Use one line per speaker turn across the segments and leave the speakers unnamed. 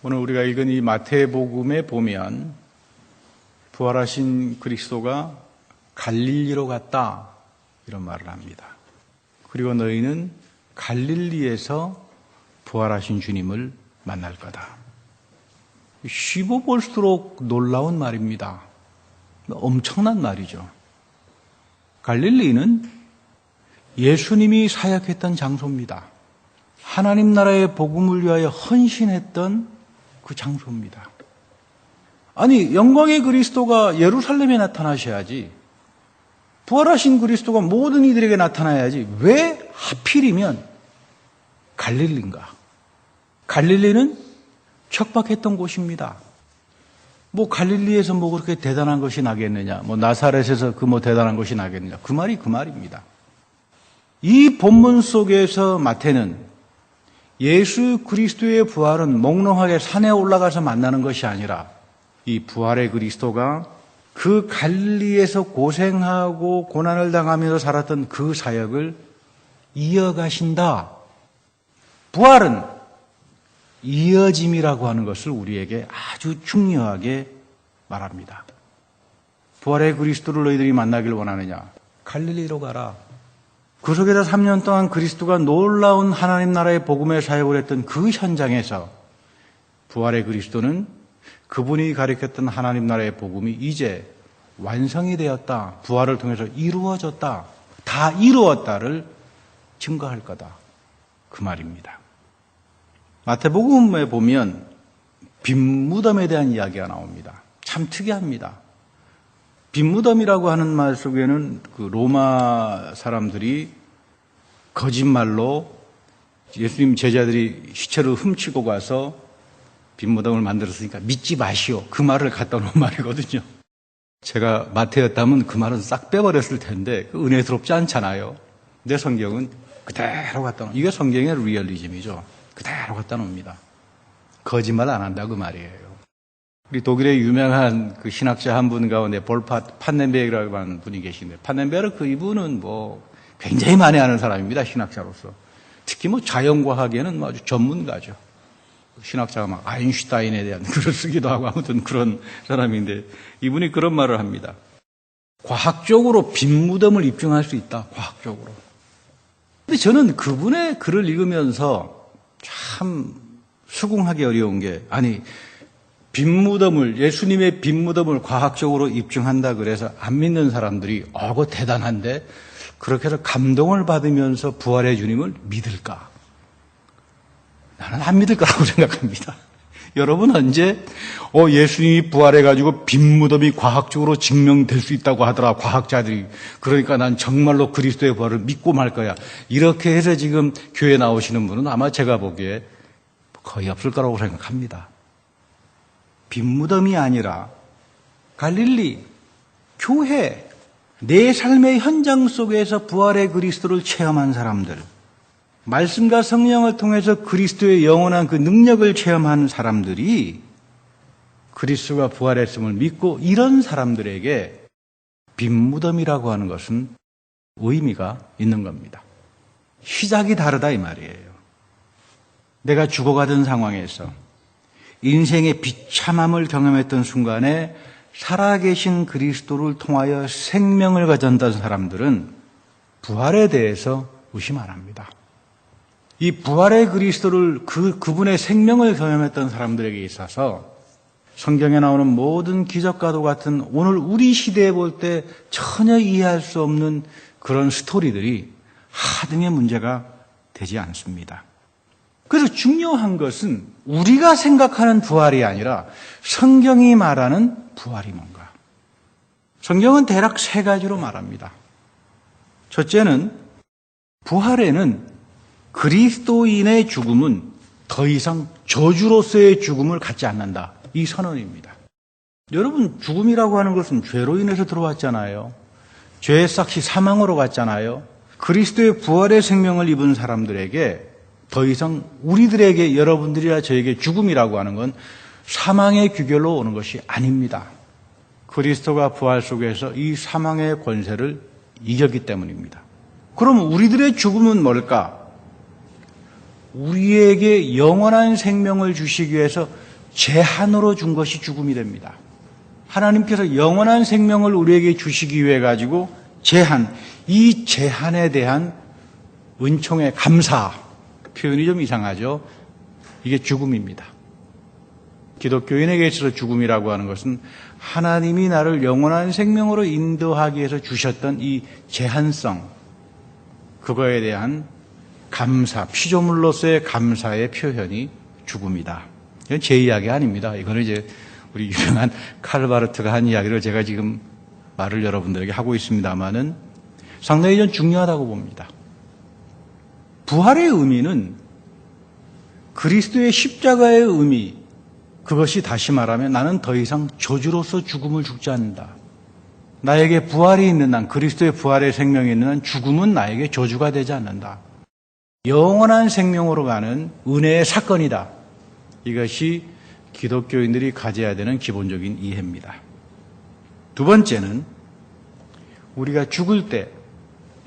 오늘 우리가 읽은 이 마태복음에 보면 부활하신 그리스도가 갈릴리로 갔다 이런 말을 합니다. 그리고 너희는 갈릴리에서 부활하신 주님을 만날 거다. 쉬워 볼수록 놀라운 말입니다. 엄청난 말이죠. 갈릴리는 예수님이 사역했던 장소입니다. 하나님 나라의 복음을 위하여 헌신했던 그 장소입니다. 아니, 영광의 그리스도가 예루살렘에 나타나셔야지. 부활하신 그리스도가 모든 이들에게 나타나야지. 왜 하필이면 갈릴리인가? 갈릴리는 척박했던 곳입니다. 뭐 갈릴리에서 뭐 그렇게 대단한 것이 나겠느냐? 뭐 나사렛에서 그 뭐 대단한 것이 나겠느냐? 그 말이 그 말입니다. 이 본문 속에서 마태는 예수 그리스도의 부활은 몽롱하게 산에 올라가서 만나는 것이 아니라 이 부활의 그리스도가 그 갈리에서 고생하고 고난을 당하면서 살았던 그 사역을 이어가신다. 부활은 이어짐이라고 하는 것을 우리에게 아주 중요하게 말합니다. 부활의 그리스도를 너희들이 만나길 원하느냐? 갈릴리로 가라. 그 속에서 3년 동안 그리스도가 놀라운 하나님 나라의 복음의 사역을 했던 그 현장에서 부활의 그리스도는 그분이 가르쳤던 하나님 나라의 복음이 이제 완성이 되었다. 부활을 통해서 이루어졌다. 다 이루었다를 증거할 거다. 그 말입니다. 마태복음에 보면 빈 무덤에 대한 이야기가 나옵니다. 참 특이합니다. 빈무덤이라고 하는 말 속에는 그 로마 사람들이 거짓말로 예수님 제자들이 시체를 훔치고 가서 빈무덤을 만들었으니까 믿지 마시오. 그 말을 갖다 놓은 말이거든요. 제가 마태였다면 그 말은 싹 빼버렸을 텐데 그 은혜스럽지 않잖아요. 내 성경은 그대로 갖다 놓 이게 성경의 리얼리즘이죠. 그대로 갖다 놓습니다. 거짓말 안 한다 그 말이에요. 우리 독일의 유명한 그 신학자 한 분 가운데 볼파 판넨베르라고 하는 분이 계신데 판넨베르 그 이분은 뭐 굉장히 많이 아는 사람입니다 신학자로서. 특히 뭐 자연과학에는 뭐 아주 전문가죠. 신학자가 막 아인슈타인에 대한 글을 쓰기도 하고 아무튼 그런 사람인데 이분이 그런 말을 합니다. 과학적으로 빈무덤을 입증할 수 있다 과학적으로. 근데 저는 그분의 글을 읽으면서 참 수긍하기 어려운 게 아니 빈무덤을 예수님의 빈무덤을 과학적으로 입증한다 그래서 안 믿는 사람들이 어거 대단한데 그렇게 해서 감동을 받으면서 부활의 주님을 믿을까? 나는 안 믿을 거라고 생각합니다. 여러분 언제 어 예수님이 부활해 가지고 빈무덤이 과학적으로 증명될 수 있다고 하더라 과학자들이 그러니까 난 정말로 그리스도의 부활을 믿고 말 거야 이렇게 해서 지금 교회 나오시는 분은 아마 제가 보기에 거의 없을 거라고 생각합니다. 빈무덤이 아니라 갈릴리, 교회, 내 삶의 현장 속에서 부활의 그리스도를 체험한 사람들, 말씀과 성령을 통해서 그리스도의 영원한 그 능력을 체험한 사람들이 그리스도가 부활했음을 믿고 이런 사람들에게 빈무덤이라고 하는 것은 의미가 있는 겁니다. 시작이 다르다 이 말이에요. 내가 죽어가던 상황에서 인생의 비참함을 경험했던 순간에 살아계신 그리스도를 통하여 생명을 가졌던 사람들은 부활에 대해서 의심 안 합니다. 이 부활의 그리스도를 그, 그분의 생명을 경험했던 사람들에게 있어서 성경에 나오는 모든 기적과도 같은 오늘 우리 시대에 볼 때 전혀 이해할 수 없는 그런 스토리들이 하등의 문제가 되지 않습니다. 그래서 중요한 것은 우리가 생각하는 부활이 아니라 성경이 말하는 부활이 뭔가. 성경은 대략 세 가지로 말합니다. 첫째는 부활에는 그리스도인의 죽음은 더 이상 저주로서의 죽음을 갖지 않는다. 이 선언입니다. 여러분, 죽음이라고 하는 것은 죄로 인해서 들어왔잖아요. 죄의 싹시 사망으로 갔잖아요. 그리스도의 부활의 생명을 입은 사람들에게 더 이상 우리들에게 여러분들이나 저에게 죽음이라고 하는 건 사망의 규결로 오는 것이 아닙니다. 그리스도가 부활 속에서 이 사망의 권세를 이겼기 때문입니다. 그럼 우리들의 죽음은 뭘까? 우리에게 영원한 생명을 주시기 위해서 제한으로 준 것이 죽음이 됩니다. 하나님께서 영원한 생명을 우리에게 주시기 위해 가지고 제한, 이 제한에 대한 은총의 감사, 표현이 좀 이상하죠? 이게 죽음입니다. 기독교인에게 있어서 죽음이라고 하는 것은 하나님이 나를 영원한 생명으로 인도하기 위해서 주셨던 이 제한성, 그거에 대한 감사, 피조물로서의 감사의 표현이 죽음이다. 이건 제 이야기 아닙니다. 이거는 이제 우리 유명한 칼바르트가 한 이야기를 제가 지금 말을 여러분들에게 하고 있습니다만은 상당히 좀 중요하다고 봅니다. 부활의 의미는 그리스도의 십자가의 의미, 그것이 다시 말하면 나는 더 이상 저주로서 죽음을 죽지 않는다. 나에게 부활이 있는 한, 그리스도의 부활의 생명이 있는 한 죽음은 나에게 저주가 되지 않는다. 영원한 생명으로 가는 은혜의 사건이다. 이것이 기독교인들이 가져야 되는 기본적인 이해입니다. 두 번째는 우리가 죽을 때,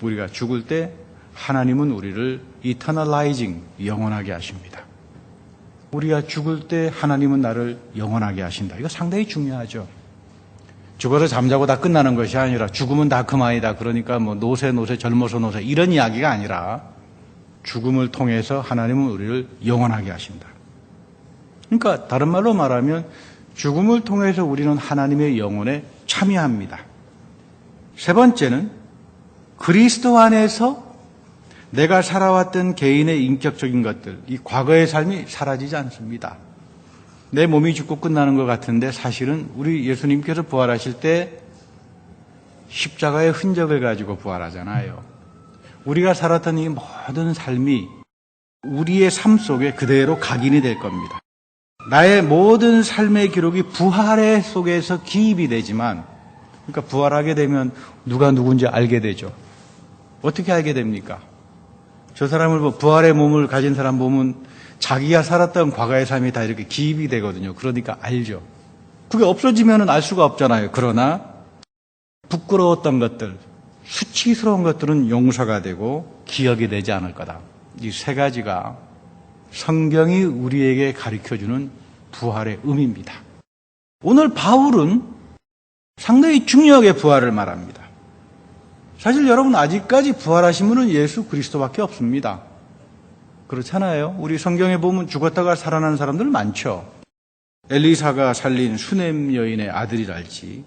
우리가 죽을 때 하나님은 우리를 eternalizing, 영원하게 하십니다. 우리가 죽을 때 하나님은 나를 영원하게 하신다. 이거 상당히 중요하죠. 죽어서 잠자고 다 끝나는 것이 아니라 죽으면 다 그만이다. 그러니까 뭐 노세 노세 젊어서 노세 이런 이야기가 아니라 죽음을 통해서 하나님은 우리를 영원하게 하신다. 그러니까 다른 말로 말하면 죽음을 통해서 우리는 하나님의 영혼에 참여합니다. 세 번째는 그리스도 안에서 내가 살아왔던 개인의 인격적인 것들, 이 과거의 삶이 사라지지 않습니다. 내 몸이 죽고 끝나는 것 같은데 사실은 우리 예수님께서 부활하실 때 십자가의 흔적을 가지고 부활하잖아요. 우리가 살았던 이 모든 삶이 우리의 삶 속에 그대로 각인이 될 겁니다. 나의 모든 삶의 기록이 부활의 속에서 기입이 되지만, 그러니까 부활하게 되면 누가 누군지 알게 되죠. 어떻게 알게 됩니까? 저 사람을 뭐 부활의 몸을 가진 사람 보면 자기가 살았던 과거의 삶이 다 이렇게 기입이 되거든요. 그러니까 알죠. 그게 없어지면 알 수가 없잖아요. 그러나 부끄러웠던 것들, 수치스러운 것들은 용서가 되고 기억이 되지 않을 거다. 이 세 가지가 성경이 우리에게 가르쳐 주는 부활의 의미입니다. 오늘 바울은 상당히 중요하게 부활을 말합니다. 사실 여러분 아직까지 부활하신 분은 예수 그리스도밖에 없습니다. 그렇잖아요. 우리 성경에 보면 죽었다가 살아난 사람들 많죠. 엘리사가 살린 수넴 여인의 아들이랄지,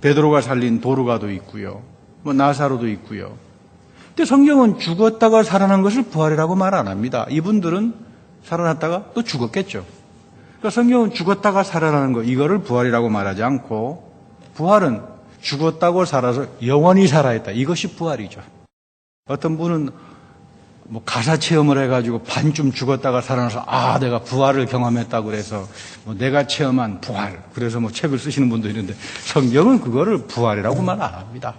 베드로가 살린 도르가도 있고요. 뭐 나사로도 있고요. 근데 성경은 죽었다가 살아난 것을 부활이라고 말 안 합니다. 이분들은 살아났다가 또 죽었겠죠. 그러니까 성경은 죽었다가 살아나는 거 이거를 부활이라고 말하지 않고 부활은 죽었다고 살아서 영원히 살아있다. 이것이 부활이죠. 어떤 분은 뭐 가사 체험을 해가지고 반쯤 죽었다가 살아나서 아 내가 부활을 경험했다고 그래서 뭐 내가 체험한 부활 그래서 뭐 책을 쓰시는 분도 있는데 성경은 그거를 부활이라고 말 안 합니다.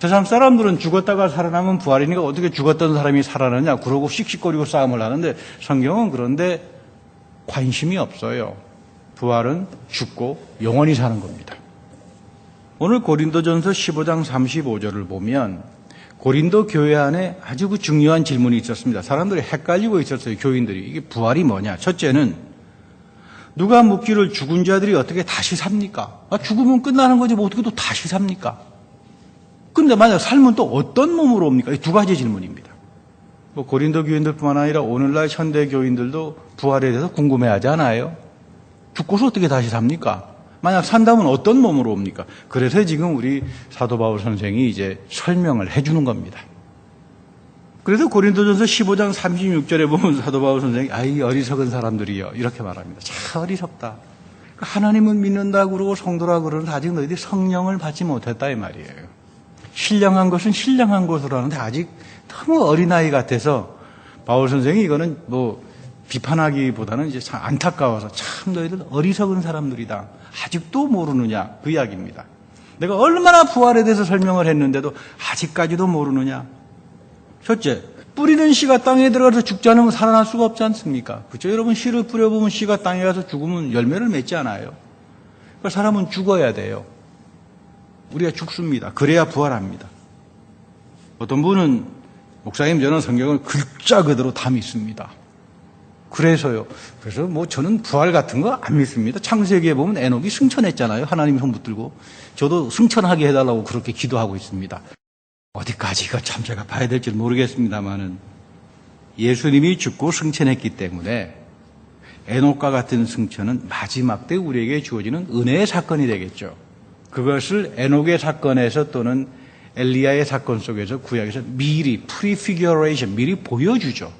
세상 사람들은 죽었다가 살아나면 부활이니까 어떻게 죽었던 사람이 살아나냐 그러고 씩씩거리고 싸움을 하는데 성경은 그런데 관심이 없어요. 부활은 죽고 영원히 사는 겁니다. 오늘 고린도전서 15장 35절을 보면 고린도 교회 안에 아주 그 중요한 질문이 있었습니다. 사람들이 헷갈리고 있었어요. 교인들이 이게 부활이 뭐냐? 첫째는 누가 묻기를 죽은 자들이 어떻게 다시 삽니까? 아, 죽으면 끝나는 거지 뭐 어떻게 또 다시 삽니까? 근데 만약 살면 또 어떤 몸으로 옵니까? 이 두 가지 질문입니다. 뭐 고린도 교인들뿐만 아니라 오늘날 현대 교인들도 부활에 대해서 궁금해하지 않아요? 죽고서 어떻게 다시 삽니까? 만약 산다면 어떤 몸으로 옵니까? 그래서 지금 우리 사도 바울 선생이 이제 설명을 해주는 겁니다. 그래서 고린도전서 15장 36절에 보면 사도 바울 선생이 아이 어리석은 사람들이요 이렇게 말합니다. 참 어리석다. 하나님은 믿는다 그러고 성도라 그러는데 아직 너희들이 성령을 받지 못했다 이 말이에요. 신령한 것은 신령한 것으로 하는데 아직 너무 어린아이 같아서 바울 선생이 이거는 뭐 비판하기보다는 이제 참 안타까워서 참 너희들 어리석은 사람들이다. 아직도 모르느냐 그 이야기입니다. 내가 얼마나 부활에 대해서 설명을 했는데도 아직까지도 모르느냐. 첫째, 뿌리는 씨가 땅에 들어가서 죽지 않으면 살아날 수가 없지 않습니까? 그렇죠? 여러분 씨를 뿌려보면 씨가 땅에 가서 죽으면 열매를 맺지 않아요. 그러니까 사람은 죽어야 돼요. 우리가 죽습니다. 그래야 부활합니다. 어떤 분은 목사님 저는 성경을 글자 그대로 다 믿습니다. 그래서요. 그래서 뭐 저는 부활 같은 거 안 믿습니다. 창세기에 보면 에녹이 승천했잖아요. 하나님 손 붙들고. 저도 승천하게 해달라고 그렇게 기도하고 있습니다. 어디까지가 참 제가 봐야 될지 모르겠습니다만은 예수님이 죽고 승천했기 때문에 에녹과 같은 승천은 마지막 때 우리에게 주어지는 은혜의 사건이 되겠죠. 그것을 에녹의 사건에서 또는 엘리야의 사건 속에서 구약에서 미리 프리피규레이션 미리 보여주죠.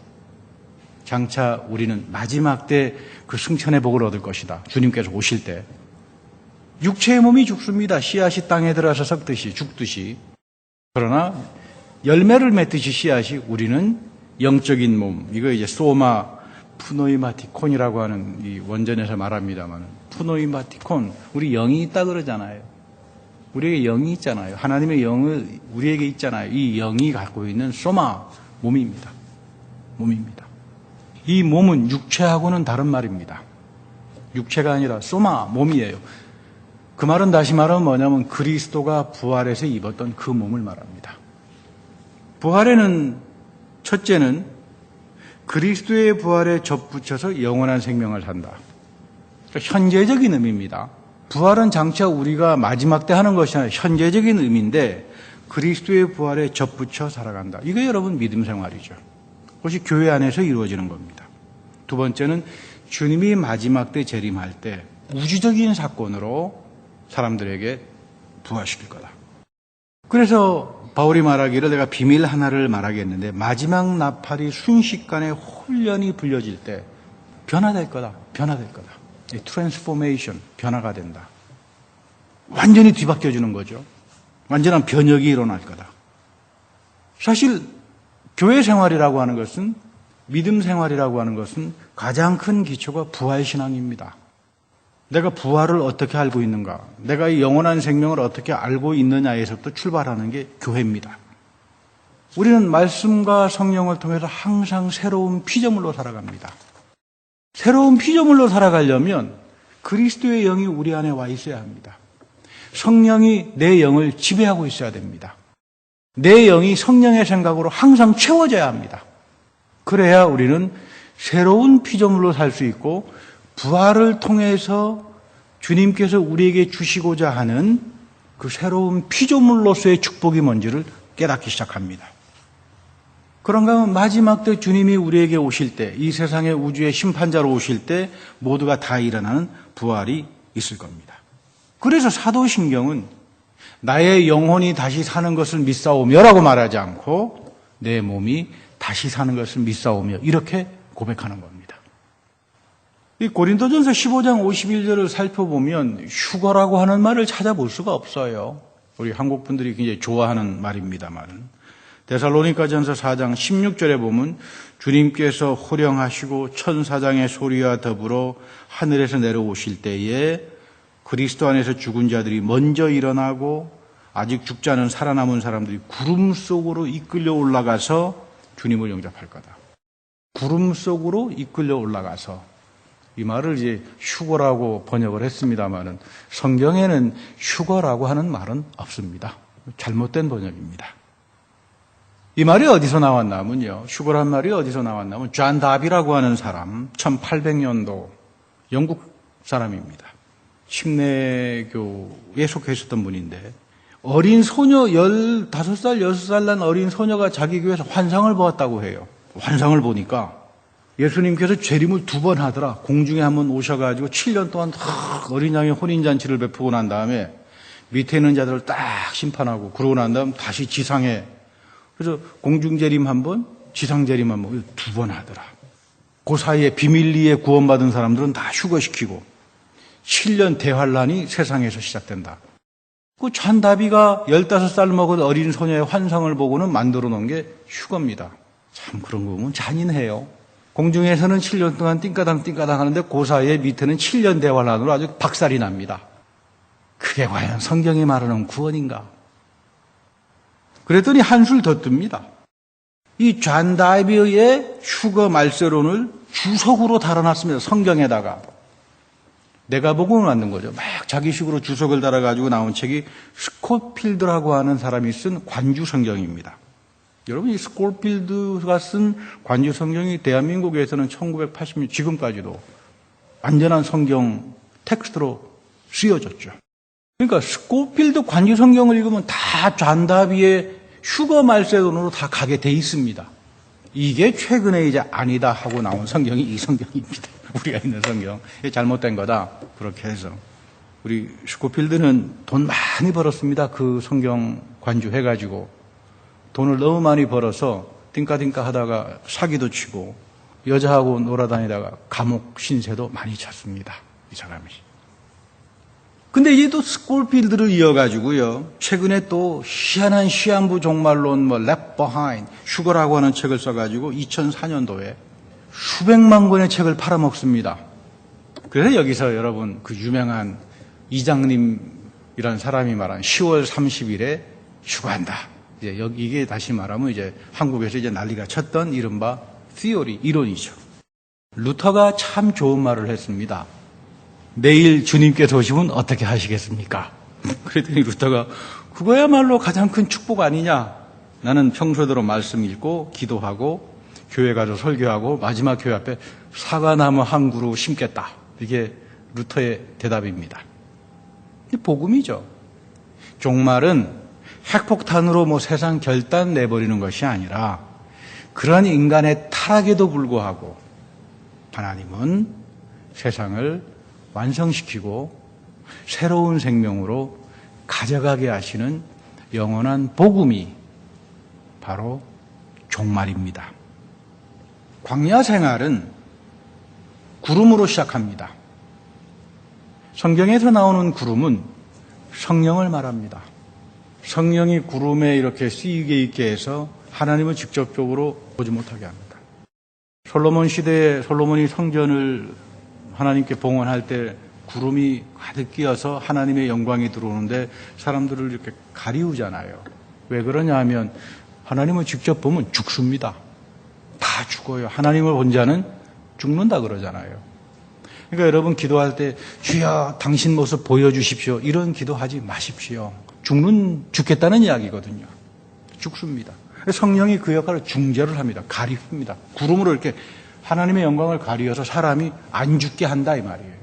장차 우리는 마지막 때 그 승천의 복을 얻을 것이다. 주님께서 오실 때. 육체의 몸이 죽습니다. 씨앗이 땅에 들어서 썩듯이 죽듯이. 그러나 열매를 맺듯이 씨앗이 우리는 영적인 몸, 이거 이제 소마 푸노이마티콘이라고 하는 이 원전에서 말합니다만 푸노이마티콘, 우리 영이 있다 그러잖아요. 우리에게 영이 있잖아요. 하나님의 영을 우리에게 있잖아요. 이 영이 갖고 있는 소마 몸입니다. 몸입니다. 이 몸은 육체하고는 다른 말입니다. 육체가 아니라 소마 몸이에요. 그 말은 다시 말하면 뭐냐면 그리스도가 부활해서 입었던 그 몸을 말합니다. 부활에는 첫째는 그리스도의 부활에 접붙여서 영원한 생명을 산다. 그러니까 현재적인 의미입니다. 부활은 장차 우리가 마지막 때 하는 것이 아니라 현재적인 의미인데 그리스도의 부활에 접붙여 살아간다. 이게 여러분 믿음 생활이죠. 그것이 교회 안에서 이루어지는 겁니다. 두 번째는 주님이 마지막 때 재림할 때 우주적인 사건으로 사람들에게 부활시킬 거다. 그래서 바울이 말하기를 내가 비밀 하나를 말하겠는데 마지막 나팔이 순식간에 홀연히 불려질 때 변화될 거다. 변화될 거다. 트랜스포메이션 변화가 된다. 완전히 뒤바뀌어 주는 거죠. 완전한 변혁이 일어날 거다. 사실 교회 생활이라고 하는 것은 믿음 생활이라고 하는 것은 가장 큰 기초가 부활 신앙입니다. 내가 부활을 어떻게 알고 있는가? 내가 이 영원한 생명을 어떻게 알고 있느냐에서부터 출발하는 게 교회입니다. 우리는 말씀과 성령을 통해서 항상 새로운 피조물로 살아갑니다. 새로운 피조물로 살아가려면 그리스도의 영이 우리 안에 와 있어야 합니다. 성령이 내 영을 지배하고 있어야 됩니다. 내 영이 성령의 생각으로 항상 채워져야 합니다. 그래야 우리는 새로운 피조물로 살 수 있고 부활을 통해서 주님께서 우리에게 주시고자 하는 그 새로운 피조물로서의 축복이 뭔지를 깨닫기 시작합니다. 그런가 하면 마지막 때 주님이 우리에게 오실 때, 이 세상의 우주의 심판자로 오실 때 모두가 다 일어나는 부활이 있을 겁니다. 그래서 사도신경은 나의 영혼이 다시 사는 것을 믿사오며라고 말하지 않고 내 몸이 다시 사는 것을 믿사오며 이렇게 고백하는 겁니다. 이 고린도전서 15장 51절을 살펴보면 휴거라고 하는 말을 찾아볼 수가 없어요. 우리 한국 분들이 굉장히 좋아하는 말입니다만. 데살로니가전서 4장 16절에 보면 주님께서 호령하시고 천사장의 소리와 더불어 하늘에서 내려오실 때에 그리스도 안에서 죽은 자들이 먼저 일어나고 아직 죽지 않은 살아남은 사람들이 구름 속으로 이끌려 올라가서 주님을 영접할 거다. 구름 속으로 이끌려 올라가서 이 말을 이제 휴거라고 번역을 했습니다만은 성경에는 휴거라고 하는 말은 없습니다. 잘못된 번역입니다. 이 말이 어디서 나왔냐면요. 휴거란 말이 어디서 나왔냐면 존 다비라고 하는 사람 1800년도 영국 사람입니다. 침례교에 속해 있었던 분인데 어린 소녀 15살, 6살 난 어린 소녀가 자기 교회에서 환상을 보았다고 해요. 환상을 보니까 예수님께서 재림을 두 번 하더라. 공중에 한 번 오셔가지고 7년 동안 어린 양의 혼인잔치를 베푸고 난 다음에 밑에 있는 자들을 딱 심판하고 그러고 난 다음 다시 지상에 그래서 공중 재림 한 번, 지상 재림 한 번 두 번 하더라. 그 사이에 비밀리에 구원받은 사람들은 다 휴거시키고 7년 대환란이 세상에서 시작된다. 그 잔다비가 15살 먹은 어린 소녀의 환상을 보고는 만들어 놓은 게 휴거입니다. 참 그런 거 보면 잔인해요. 공중에서는 7년 동안 띵까당 띵까당 하는데 그 사이에 밑에는 7년 대환란으로 아주 박살이 납니다. 그게 과연 성경이 말하는 구원인가? 그랬더니 한술 더 뜹니다. 이 잔다비의 휴거 말세론을 주석으로 달아놨습니다. 성경에다가. 내가 보고 만든 거죠. 막 자기식으로 주석을 달아가지고 나온 책이 스코필드라고 하는 사람이 쓴 관주 성경입니다. 여러분 이 스콜필드가 쓴 관주 성경이 대한민국에서는 1980년 지금까지도 안전한 성경 텍스트로 쓰여졌죠. 그러니까 스코필드 관주 성경을 읽으면 다 잔다비의 휴거 말세돈으로 다 가게 돼 있습니다. 이게 최근에 이제 아니다 하고 나온 성경이 이 성경입니다. 우리가 있는 성경. 이게 잘못된 거다. 그렇게 해서. 우리 스코필드는 돈 많이 벌었습니다. 그 성경 관주해가지고. 돈을 너무 많이 벌어서 띵까띵까 하다가 사기도 치고 여자하고 놀아다니다가 감옥 신세도 많이 쳤습니다. 이 사람이. 근데 또 스콜필드를 이어가지고요. 최근에 또 희한한 시한부 종말론 뭐 Left Behind, 슈거라고 하는 책을 써가지고 2004년도에 수백만 권의 책을 팔아먹습니다. 그래서 여기서 여러분 그 유명한 이장님이란 사람이 말한 10월 30일에 휴가한다. 이제 여기 이게 다시 말하면 이제 한국에서 이제 난리가 쳤던 이른바 티오리 이론이죠. 루터가 참 좋은 말을 했습니다. 내일 주님께서 오시면 어떻게 하시겠습니까? 그랬더니 루터가 그거야말로 가장 큰 축복 아니냐? 나는 평소대로 말씀 읽고 기도하고 교회 가서 설교하고 마지막 교회 앞에 사과나무 한 그루 심겠다. 이게 루터의 대답입니다. 이 복음이죠. 종말은 핵폭탄으로 뭐 세상 결단 내버리는 것이 아니라 그러한 인간의 타락에도 불구하고 하나님은 세상을 완성시키고 새로운 생명으로 가져가게 하시는 영원한 복음이 바로 종말입니다. 광야 생활은 구름으로 시작합니다. 성경에서 나오는 구름은 성령을 말합니다. 성령이 구름에 이렇게 쓰이게 있게 해서 하나님을 직접적으로 보지 못하게 합니다. 솔로몬 시대에 솔로몬이 성전을 하나님께 봉헌할 때 구름이 가득 끼어서 하나님의 영광이 들어오는데 사람들을 이렇게 가리우잖아요. 왜 그러냐 하면 하나님을 직접 보면 죽습니다. 다 죽어요. 하나님을 본 자는 죽는다 그러잖아요. 그러니까 여러분 기도할 때 주여 당신 모습 보여주십시오. 이런 기도하지 마십시오. 죽는 죽겠다는 이야기거든요. 죽습니다. 성령이 그 역할을 중재를 합니다. 가리킵니다. 구름으로 이렇게 하나님의 영광을 가리어서 사람이 안 죽게 한다 이 말이에요.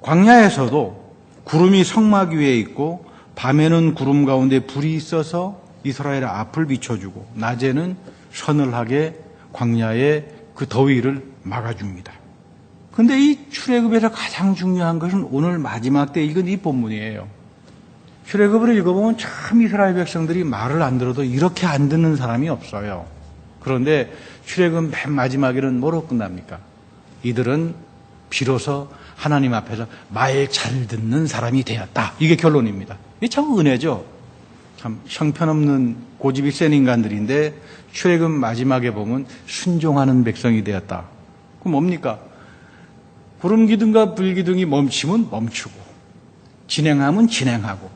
광야에서도 구름이 성막 위에 있고 밤에는 구름 가운데 불이 있어서 이스라엘의 앞을 비춰주고 낮에는 서늘하게 광야의 그 더위를 막아줍니다. 근데 이 출애굽에서 가장 중요한 것은 오늘 마지막 때 읽은 이 본문이에요. 출애굽을 읽어보면 참 이스라엘 백성들이 말을 안 들어도 이렇게 안 듣는 사람이 없어요. 그런데 출애굽 맨 마지막에는 뭐로 끝납니까? 이들은 비로소 하나님 앞에서 말 잘 듣는 사람이 되었다. 이게 결론입니다. 이게 참 은혜죠. 참 형편없는 고집이 센 인간들인데 출애굽 마지막에 보면 순종하는 백성이 되었다. 그럼 뭡니까? 구름 기둥과 불 기둥이 멈추면 멈추고 진행하면 진행하고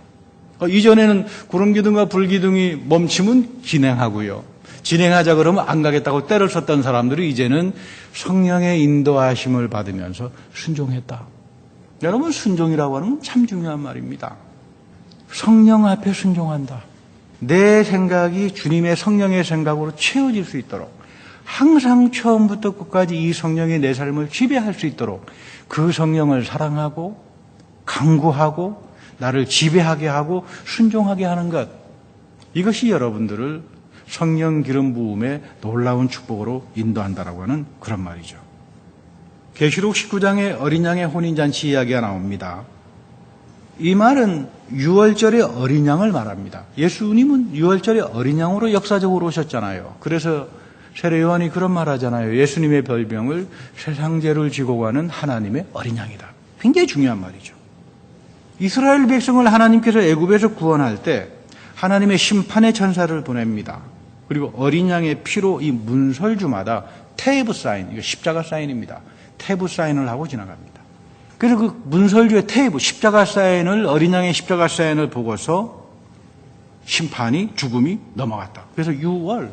어, 이전에는 구름 기둥과 불 기둥이 멈추면 진행하고요. 진행하자 그러면 안 가겠다고 때를 썼던 사람들이 이제는 성령의 인도하심을 받으면서 순종했다. 여러분 순종이라고 하는 건 참 중요한 말입니다. 성령 앞에 순종한다. 내 생각이 주님의 성령의 생각으로 채워질 수 있도록 항상 처음부터 끝까지 이 성령이 내 삶을 지배할 수 있도록 그 성령을 사랑하고 강구하고 나를 지배하게 하고 순종하게 하는 것. 이것이 여러분들을 성령 기름 부음의 놀라운 축복으로 인도한다라고 하는 그런 말이죠. 계시록 19장에 어린 양의 혼인 잔치 이야기가 나옵니다. 이 말은 6월절의 어린 양을 말합니다. 예수님은 6월절의 어린 양으로 역사적으로 오셨잖아요. 그래서 세례 요한이 그런 말 하잖아요. 예수님의 별명을 세상죄를 지고 가는 하나님의 어린 양이다. 굉장히 중요한 말이죠. 이스라엘 백성을 하나님께서 애굽에서 구원할 때 하나님의 심판의 천사를 보냅니다. 그리고 어린 양의 피로 이 문설주마다 테이브 사인, 이거 십자가 사인입니다. 테이브 사인을 하고 지나갑니다. 그래서 그 문설주의 테이브, 십자가 사인을, 어린 양의 십자가 사인을 보고서 심판이, 죽음이 넘어갔다. 그래서 6월,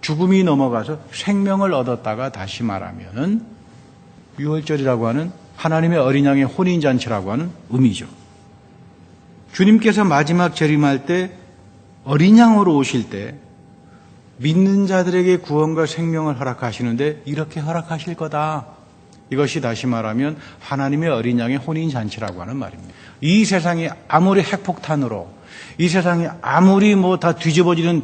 죽음이 넘어가서 생명을 얻었다가 다시 말하면은 6월절이라고 하는 하나님의 어린 양의 혼인잔치라고 하는 의미죠. 주님께서 마지막 재림할 때 어린 양으로 오실 때 믿는 자들에게 구원과 생명을 허락하시는데 이렇게 허락하실 거다. 이것이 다시 말하면 하나님의 어린 양의 혼인 잔치라고 하는 말입니다. 이 세상이 아무리 핵폭탄으로 이 세상이 아무리 뭐 다 뒤집어지는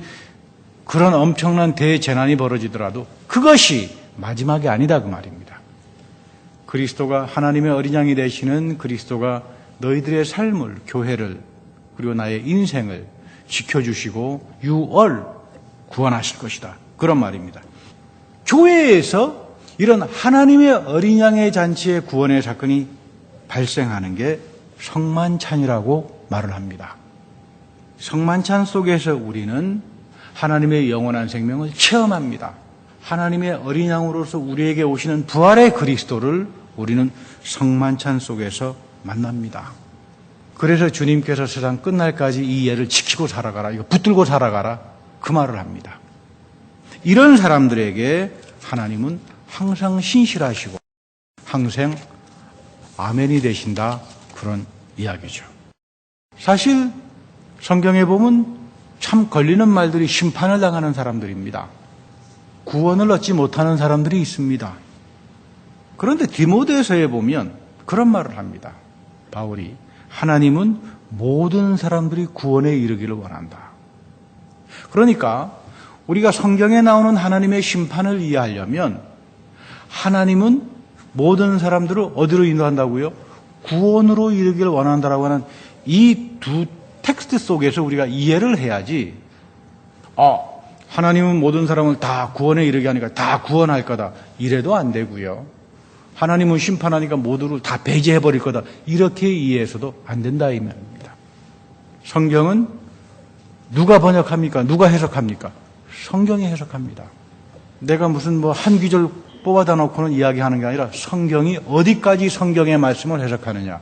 그런 엄청난 대재난이 벌어지더라도 그것이 마지막이 아니다 그 말입니다. 그리스도가 하나님의 어린 양이 되시는 그리스도가 너희들의 삶을 교회를 그리고 나의 인생을 지켜주시고 유월 구원하실 것이다. 그런 말입니다. 교회에서 이런 하나님의 어린 양의 잔치의 구원의 사건이 발생하는 게 성만찬이라고 말을 합니다. 성만찬 속에서 우리는 하나님의 영원한 생명을 체험합니다. 하나님의 어린 양으로서 우리에게 오시는 부활의 그리스도를 우리는 성만찬 속에서 만납니다. 그래서 주님께서 세상 끝날까지 이 예를 지키고 살아가라, 이거 붙들고 살아가라, 그 말을 합니다. 이런 사람들에게 하나님은 항상 신실하시고 항상 아멘이 되신다, 그런 이야기죠. 사실 성경에 보면 참 걸리는 말들이 심판을 당하는 사람들입니다. 구원을 얻지 못하는 사람들이 있습니다. 그런데 디모데서에 보면 그런 말을 합니다. 바울이 하나님은 모든 사람들이 구원에 이르기를 원한다. 그러니까 우리가 성경에 나오는 하나님의 심판을 이해하려면 하나님은 모든 사람들을 어디로 인도한다고요? 구원으로 이르기를 원한다라고 하는 이 두 텍스트 속에서 우리가 이해를 해야지. 아, 하나님은 모든 사람을 다 구원에 이르게 하니까 다 구원할 거다. 이래도 안 되고요. 하나님은 심판하니까 모두를 다 배제해 버릴 거다. 이렇게 이해해서도 안 된다 이 말입니다. 성경은 누가 번역합니까? 누가 해석합니까? 성경이 해석합니다. 내가 무슨 뭐 한 귀절 뽑아다 놓고는 이야기하는 게 아니라 성경이 어디까지 성경의 말씀을 해석하느냐.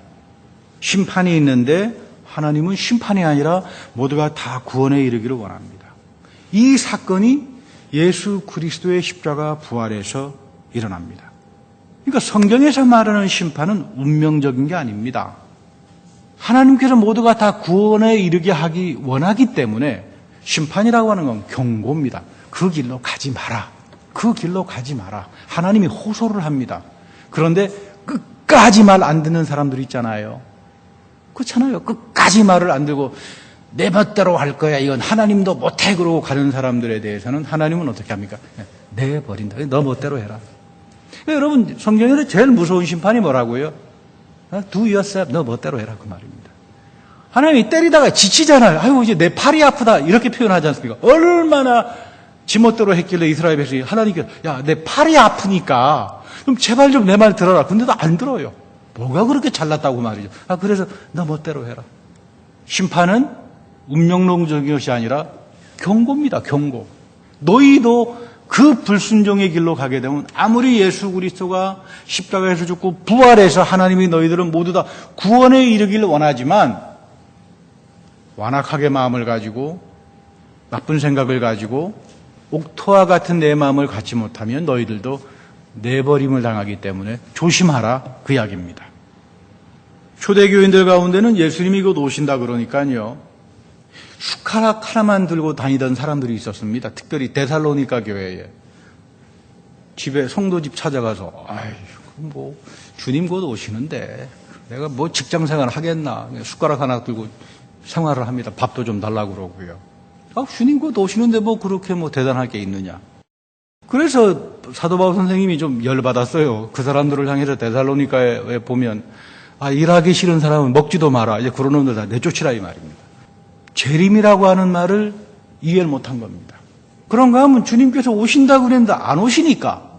심판이 있는데 하나님은 심판이 아니라 모두가 다 구원에 이르기를 원합니다. 이 사건이 예수 그리스도의 십자가 부활에서 일어납니다. 그러니까 성경에서 말하는 심판은 운명적인 게 아닙니다. 하나님께서 모두가 다 구원에 이르게 하기 원하기 때문에 심판이라고 하는 건 경고입니다. 그 길로 가지 마라. 그 길로 가지 마라. 하나님이 호소를 합니다. 그런데 끝까지 말 안 듣는 사람들 있잖아요. 그렇잖아요. 끝까지 말을 안 들고 내 멋대로 할 거야. 이건 하나님도 못해. 그러고 가는 사람들에 대해서는 하나님은 어떻게 합니까? 내버린다. 너 멋대로 해라. 여러분, 성경에서 제일 무서운 심판이 뭐라고요? Do yourself. 너 멋대로 해라. 그 말입니다. 하나님이 때리다가 지치잖아요. 아유, 이제 내 팔이 아프다. 이렇게 표현하지 않습니까? 얼마나 지멋대로 했길래 이스라엘 백성이 하나님께, 야, 내 팔이 아프니까 좀 제발 좀 내 말 들어라. 근데도 안 들어요. 뭐가 그렇게 잘났다고 말이죠. 아, 그래서 너 멋대로 해라. 심판은 운명론적인 것이 아니라 경고입니다. 경고. 너희도 그 불순종의 길로 가게 되면 아무리 예수 그리스도가 십자가에서 죽고 부활해서 하나님이 너희들은 모두 다 구원에 이르기를 원하지만 완악하게 마음을 가지고 나쁜 생각을 가지고 옥토와 같은 내 마음을 갖지 못하면 너희들도 내버림을 당하기 때문에 조심하라 그 이야기입니다. 초대교인들 가운데는 예수님이 곧 오신다 그러니까요. 숟가락 하나만 들고 다니던 사람들이 있었습니다. 특별히 데살로니가 교회에. 집에 성도 집 찾아가서 아이 뭐 주님 곧 오시는데 내가 뭐 직장 생활 하겠나 숟가락 하나 들고 생활을 합니다. 밥도 좀 달라고 그러고요. 아, 주님 곧 오시는데 뭐 그렇게 뭐 대단할 게 있느냐. 그래서 사도 바울 선생님이 좀 열받았어요. 그 사람들을 향해서 데살로니카에 보면 아, 일하기 싫은 사람은 먹지도 마라. 이제 그런 놈들 다 내쫓으라 이 말입니다. 재림이라고 하는 말을 이해를 못한 겁니다. 그런가 하면 주님께서 오신다고 그랬는데 안 오시니까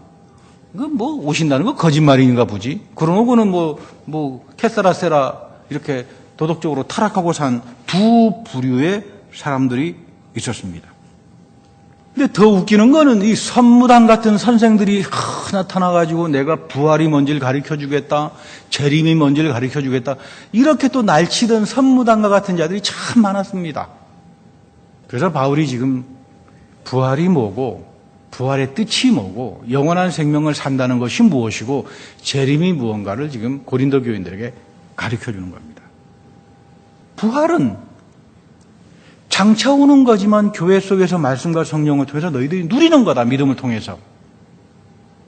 그건 뭐 오신다는 거 거짓말인가 보지. 그런 거는 뭐, 뭐, 캐사라세라 이렇게 도덕적으로 타락하고 산 두 부류의 사람들이 있었습니다. 근데 더 웃기는 거는 이 선무당 같은 선생들이 하, 나타나가지고 내가 부활이 뭔지를 가르쳐 주겠다, 재림이 뭔지를 가르쳐 주겠다, 이렇게 또 날치던 선무당과 같은 자들이 참 많았습니다. 그래서 바울이 지금 부활이 뭐고, 부활의 뜻이 뭐고, 영원한 생명을 산다는 것이 무엇이고, 재림이 무언가를 지금 고린도 교인들에게 가르쳐 주는 겁니다. 부활은 장차 오는 거지만 교회 속에서 말씀과 성령을 통해서 너희들이 누리는 거다. 믿음을 통해서.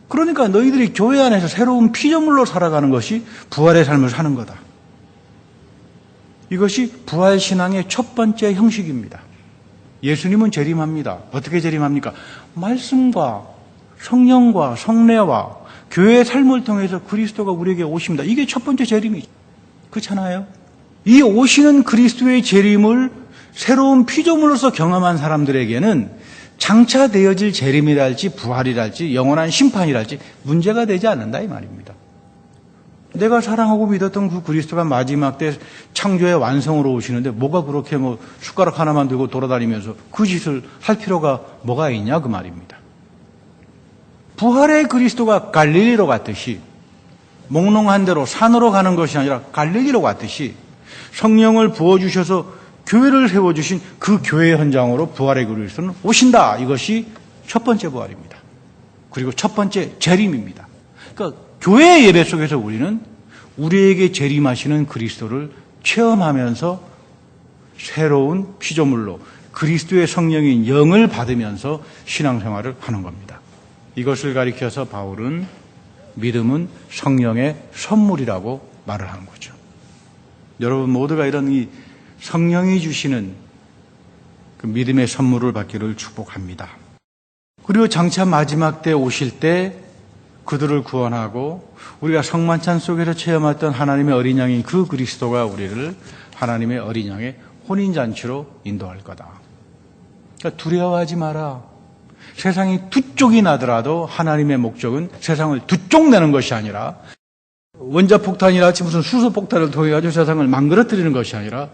그러니까 너희들이 교회 안에서 새로운 피조물로 살아가는 것이 부활의 삶을 사는 거다. 이것이 부활 신앙의 첫 번째 형식입니다. 예수님은 재림합니다. 어떻게 재림합니까? 말씀과 성령과 성례와 교회의 삶을 통해서 그리스도가 우리에게 오십니다. 이게 첫 번째 재림이죠. 그렇잖아요? 이 오시는 그리스도의 재림을 새로운 피조물로서 경험한 사람들에게는 장차 되어질 재림이랄지 부활이랄지 영원한 심판이랄지 문제가 되지 않는다 이 말입니다. 내가 사랑하고 믿었던 그 그리스도가 마지막 때 창조의 완성으로 오시는데 뭐가 그렇게 뭐 숟가락 하나만 들고 돌아다니면서 그 짓을 할 필요가 뭐가 있냐 그 말입니다. 부활의 그리스도가 갈릴리로 갔듯이 몽롱한 대로 산으로 가는 것이 아니라 갈릴리로 갔듯이 성령을 부어주셔서 교회를 세워주신 그 교회 현장으로 부활의 그리스도는 오신다. 이것이 첫 번째 부활입니다. 그리고 첫 번째 재림입니다. 그러니까 교회 예배 속에서 우리는 우리에게 재림하시는 그리스도를 체험하면서 새로운 피조물로 그리스도의 성령인 영을 받으면서 신앙생활을 하는 겁니다. 이것을 가리켜서 바울은 믿음은 성령의 선물이라고 말을 하는 거죠. 여러분 모두가 이런 이 성령이 주시는 그 믿음의 선물을 받기를 축복합니다. 그리고 장차 마지막 때 오실 때 그들을 구원하고 우리가 성만찬 속에서 체험했던 하나님의 어린 양인 그 그리스도가 우리를 하나님의 어린 양의 혼인잔치로 인도할 거다. 그러니까 두려워하지 마라. 세상이 두 쪽이 나더라도 하나님의 목적은 세상을 두 쪽 내는 것이 아니라 원자폭탄이랄지 무슨 수소폭탄을 통해 가지고 세상을 망그러뜨리는 것이 아니라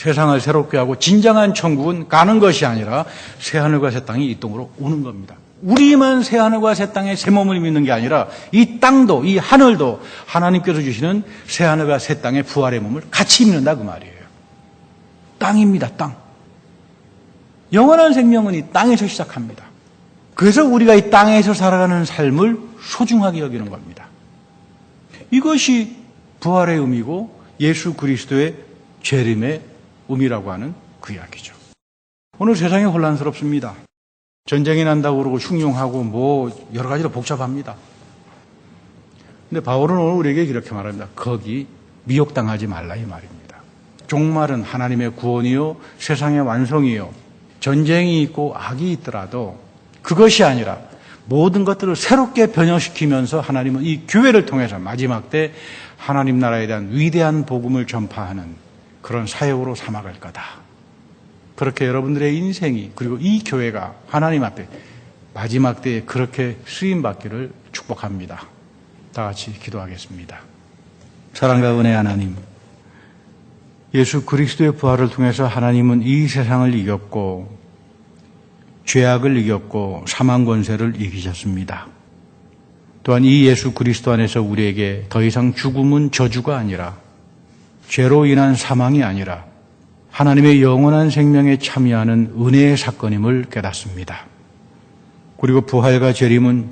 세상을 새롭게 하고 진정한 천국은 가는 것이 아니라 새하늘과 새 땅이 이 땅으로 오는 겁니다. 우리만 새하늘과 새 땅에 새 몸을 믿는 게 아니라 이 땅도 이 하늘도 하나님께서 주시는 새하늘과 새 땅의 부활의 몸을 같이 믿는다 그 말이에요. 땅입니다. 땅. 영원한 생명은 이 땅에서 시작합니다. 그래서 우리가 이 땅에서 살아가는 삶을 소중하게 여기는 겁니다. 이것이 부활의 의미고 예수 그리스도의 재림의 의미라고 하는 그 이야기죠. 오늘 세상이 혼란스럽습니다. 전쟁이 난다고 그러고 흉흉하고 뭐 여러 가지로 복잡합니다. 근데 바울은 오늘 우리에게 이렇게 말합니다. 거기 미혹당하지 말라 이 말입니다. 종말은 하나님의 구원이요 세상의 완성이요 전쟁이 있고 악이 있더라도 그것이 아니라 모든 것들을 새롭게 변형시키면서 하나님은 이 교회를 통해서 마지막 때 하나님 나라에 대한 위대한 복음을 전파하는 그런 사역으로 삼아갈 거다. 그렇게 여러분들의 인생이 그리고 이 교회가 하나님 앞에 마지막 때에 그렇게 쓰임 받기를 축복합니다. 다 같이 기도하겠습니다. 사랑과 은혜 하나님. 예수 그리스도의 부활을 통해서 하나님은 이 세상을 이겼고 죄악을 이겼고 사망 권세를 이기셨습니다. 또한 이 예수 그리스도 안에서 우리에게 더 이상 죽음은 저주가 아니라 죄로 인한 사망이 아니라 하나님의 영원한 생명에 참여하는 은혜의 사건임을 깨닫습니다. 그리고 부활과 재림은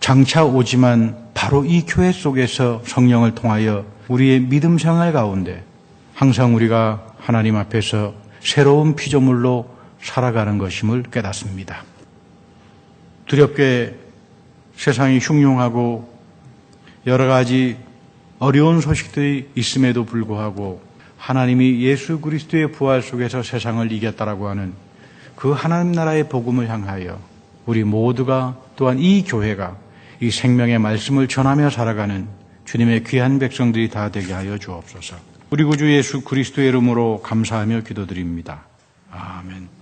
장차 오지만 바로 이 교회 속에서 성령을 통하여 우리의 믿음 생활 가운데 항상 우리가 하나님 앞에서 새로운 피조물로 살아가는 것임을 깨닫습니다. 두렵게 세상이 흉흉하고 여러 가지 어려운 소식들이 있음에도 불구하고 하나님이 예수 그리스도의 부활 속에서 세상을 이겼다라고 하는 그 하나님 나라의 복음을 향하여 우리 모두가 또한 이 교회가 이 생명의 말씀을 전하며 살아가는 주님의 귀한 백성들이 다 되게 하여 주옵소서. 우리 구주 예수 그리스도의 이름으로 감사하며 기도드립니다. 아멘.